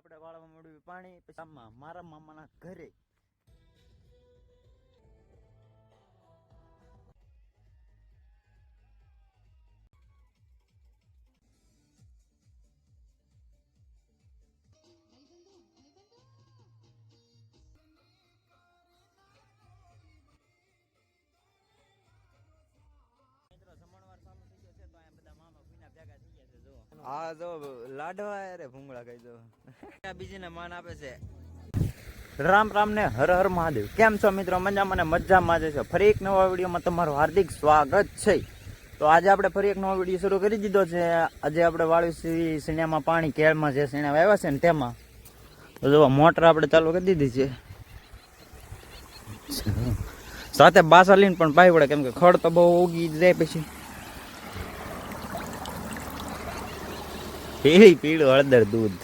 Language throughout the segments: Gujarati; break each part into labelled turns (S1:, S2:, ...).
S1: આપણે વાળવા મળ્યું પાણી પછી મારા મામાના ઘરે હા જો લાડવા અરે ભૂંગળા કહી દો બીજીને માન આપે છે. રામ રામ ને હર હર મહાદેવ. કેમ છો મિત્રો? મજામાં ને મજામાં જ છે? ફરી એક નવા વિડીયોમાં તમારું હાર્દિક સ્વાગત છે. તો આજે આપણે ફરી એક નવો વીડિયો શરૂ કરી દીધો છે. આજે આપણે વાળું સીણિયામાં પાણી કેળમાં જે સીણા આવ્યા છે ને તેમાં. તો જો મોટર આપણે ચાલુ કરી દીધી છે. સાથે બાસા લઈને પણ પાઈ પડે કેમ કે ખડ તો બહુ ઉગી જાય પછી. પીળી પીળું હળદર દૂધ.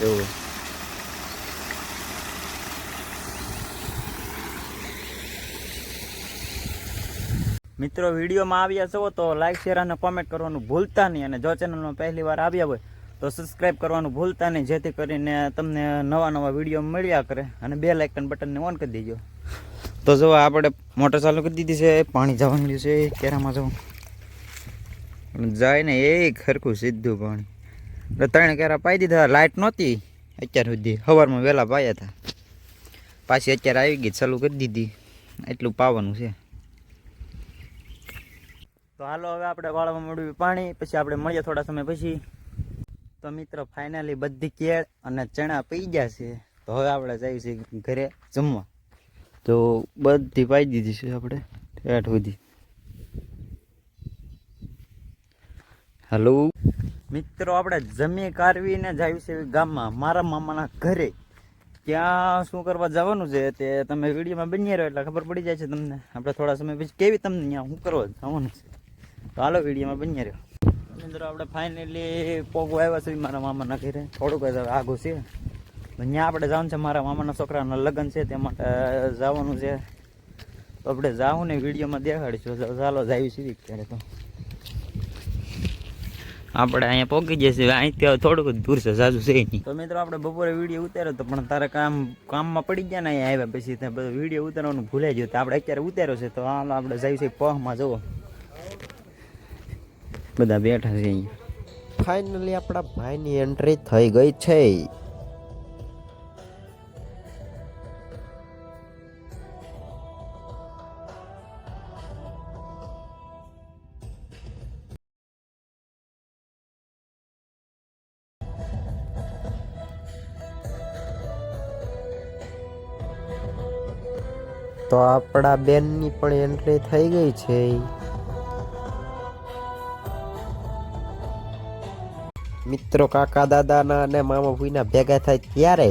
S1: જોવું મિત્રો, વિડીયોમાં આવ્યા છો તો લાઈક શેર અને કોમેન્ટ કરવાનું ભૂલતા નહીં અને જો ચેનલમાં પહેલી વાર આવ્યા હોય તો સબસ્ક્રાઇબ કરવાનું ભૂલતા નહીં, જેથી કરીને તમને નવા નવા વીડિયો મળ્યા કરે અને બે લાઇકન બટનને ઓન કરી દેજો. તો જો આપણે મોટર ચાલુ કરી દીધી છે, પાણી જવાનું છે, કેરામાં જવું. જાય ને એ ખરખું સીધું પાણી. એટલે ત્રણ કેરા પાઈ દીધા લાઇટ નહોતી. અત્યાર સુધી સવારમાં વહેલા પાયા હતા પાછી અત્યારે આવી ગઈ, ચાલુ કરી દીધી. એટલું પાવાનું છે. તો હાલો હવે આપણે વાળવા મળ્યું પાણી, પછી આપણે મળીએ થોડા સમય પછી. તો મિત્રો ફાઇનલી બધી કેળ અને ચણા પી ગયા છે. તો હવે આપણે છીએ ઘરે જમવા. તો બધી પાઈ દીધી છે આપણે, ઠેઠ સુધી. હલો? મિત્રો, આપણે જમી કારવીને જાવી છે ગામમાં. મારા મામાના ઘરે. ત્યાં શું કરવા જવાનું છે તે તમે વિડીયોમાં બની રહ્યો એટલે ખબર પડી જાય છે તમને. આપણે થોડા સમય પછી કેવી તમને ત્યાં શું કરવા જવાનું છે? તો હાલો વિડીયોમાં બની રહ્યો મિત્રો, આપણે ફાઇનલી પોગો આવ્યા છે મારા મામાના ઘરે. થોડુંક જ આગું છે. ત્યાં આપણે જવાનું છે મારા મામાના છોકરાના લગ્ન છે, તે માટે જવાનું છે. તો આપણે જાઉં ને વિડીયોમાં દેખાડીશું. ચાલો જાવી સીધી ત્યારે તો. આપણે અહીંયા પહોંચી જશે અહીંથી ત્યાં થોડુંક જ દૂર છે સાજુ છે નહીં. તો મિત્રો આપણે બપોરે વીડિયો ઉતાર્યો તો પણ તારે કામ કામમાં પડી ગયા ને અહીંયા આવ્યા પછી ત્યાં બધું વીડિયો ઉતારવાનું ભૂલાઈ ગયું. તો આપણે અત્યારે ઉતાર્યો છે તો હાલ આપણે જઈએ છીએ પહમાં જવો બધા બેઠા છે અહીંયા.
S2: ફાઇનલી આપણા ભાઈની એન્ટ્રી થઈ ગઈ છે. તો આપણા બેનની પણ એન્ટ્રી થઈ ગઈ છે મિત્રો કાકા દાદાના અને મામા ભૂઈના ભેગા થાય ત્યારે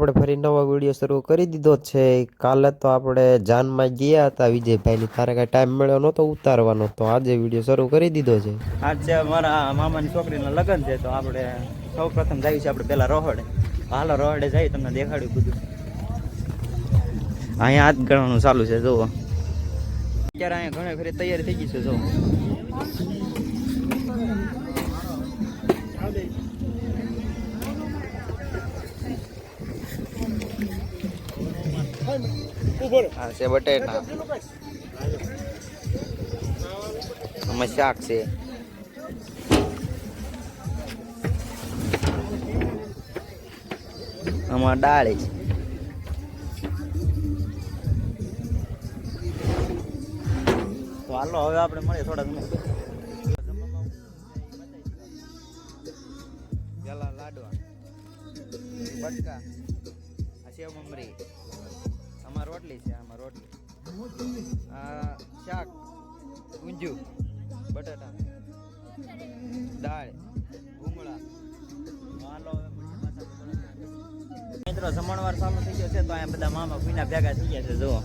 S2: આપણે ફરી નવો વીડિયો શરૂ કરી દીધો છે. કાલે તો આપણે જાનમાં ગયા હતા વિજયભાઈની. તારે કાંઈ ટાઈમ મળ્યો નહોતો ઉતારવાનો, તો આજે વીડિયો શરૂ કરી દીધો છે.
S1: આજ છે મારા મામાની છોકરીના લગ્ન છે, તો આપણે સૌ પ્રથમ જઈએ છીએ આપણે પેલા રોહડે. હાલો રોહડે જઈ તમને દેખાડ્યું બધું. અહીંયા હાથ ગણવાનું ચાલુ છે, જુઓ. અત્યારે અહીંયા ઘણી ફરી તૈયારી થઈ ગઈ છે જો છે બટેટા. આમાં શાક છે. આમાં દાળ છે. હાલો હવે આપણે મળીએ થોડા સમય ઊંધિયું, બટાટા, દાળ ભૂંગળા હાલો. મિત્રો, જમણવાર ચાલુ થઈ ગયો છે, તો અહીંયા બધા મામા ભીના ભેગા થઈ ગયા છે, જુઓ.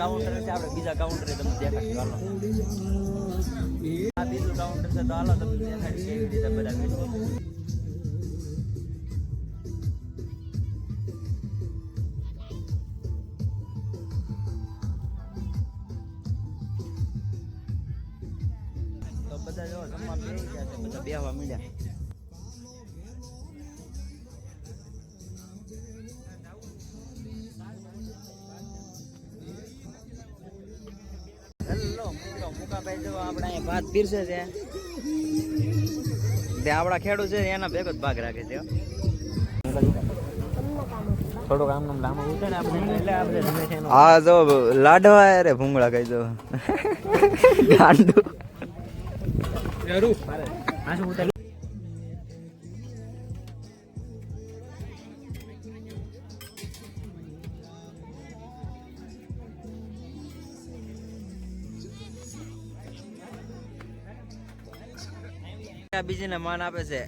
S1: કાઉન્ટર છે આપણે, બીજા કાઉન્ટર તમને દેખાડશું. હાલો. આ બીજું કાઉન્ટર છે, તો હાલો, તમને દેખાડી કેવી રીતે બધા બધા જો જમવા બેસી ગયા છે આપણે પીરસે છે. એના ભેગો જ ભાગ રાખે છે. થોડુંક આમ નામ લાંબુ જો લાડવા રે ભૂંગળા કહી દો ગાંડુ શું બીજીને માન આપે છે.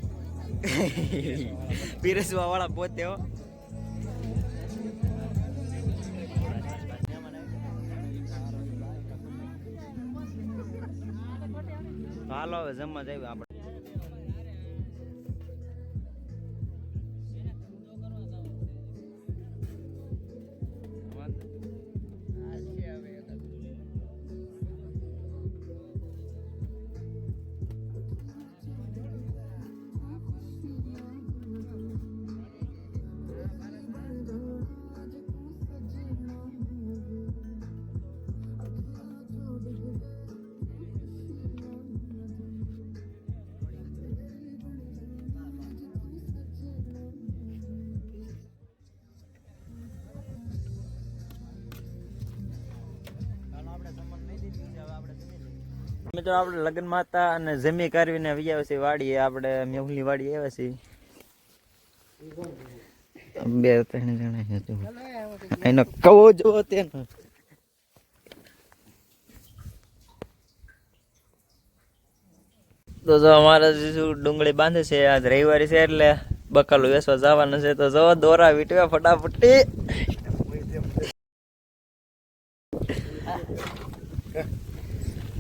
S1: પીરસવા વાળા પોતે હો. હાલો હવે જમવા જઈએ આપણે. મિત્રો, આપણે લગ્નમાં હતા અને જમી કરવીને આવ્યા છે વાડીએ. આપણે મેહુલની વાડી આવ્યા છીએ. બે ત્રણ જણા એનો કવો જોવો તેનો. તો જો અમારા શું ડુંગળી બાંધે છે, આજ રવિવારી છે એટલે બકાલું વેસવા જવાનું છે. તો જો દોરા વીટવ્યા ફટાફટી.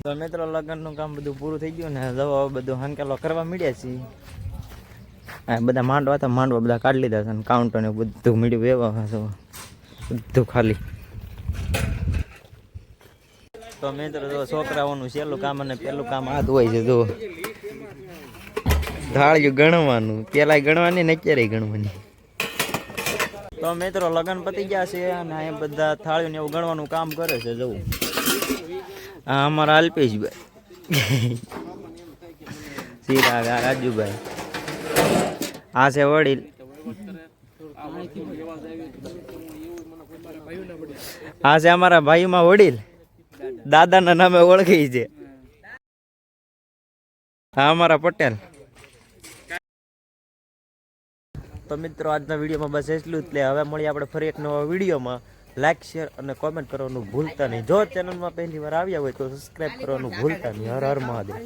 S1: તો મિત્રો, લગ્નનું કામ બધું પૂરું થઈ ગયું ને, દવા બધું હંકેલો કરવા મળ્યા છીએ. બધા માંડવા હતા, માંડવા બધા કાઢી લીધા છે અને કાઉન્ટર ને બધું મળ્યું એવા જો બધું ખાલી. તો મિત્રો, જો છોકરાઓનું છેલ્લું કામ અને પેલું કામ હાથ હોય છે, જો. ધાળિયું ગણવાનું પેલા ગણવાની ને અત્યારે ગણવાની. તો મિત્રો લગ્ન પતી ગયા છે અને અહીંયા બધા થાળીઓને એવું ગણવાનું કામ કરે છે જવું આ અમારા અલ્પેશભાઈ. સીધા રાજુભાઈ. આ છે વડીલ. આ છે અમારા ભાઈમાં વડીલ. દાદાના નામે ઓળખી છે. હા, અમારા પટેલ. તો મિત્રો, આજના વિડીયોમાં બસ એટલું જ. એટલે હવે મળીએ આપણે ફરી એક નવા વિડીયોમાં. લાઇક શેર અને કોમેન્ટ કરવાનું ભૂલતા નહીં. જો ચેનલમાં પહેલી વાર આવ્યા હોય તો સબસ્ક્રાઈબ કરવાનું ભૂલતા નહીં. હર હર મહાદેવ.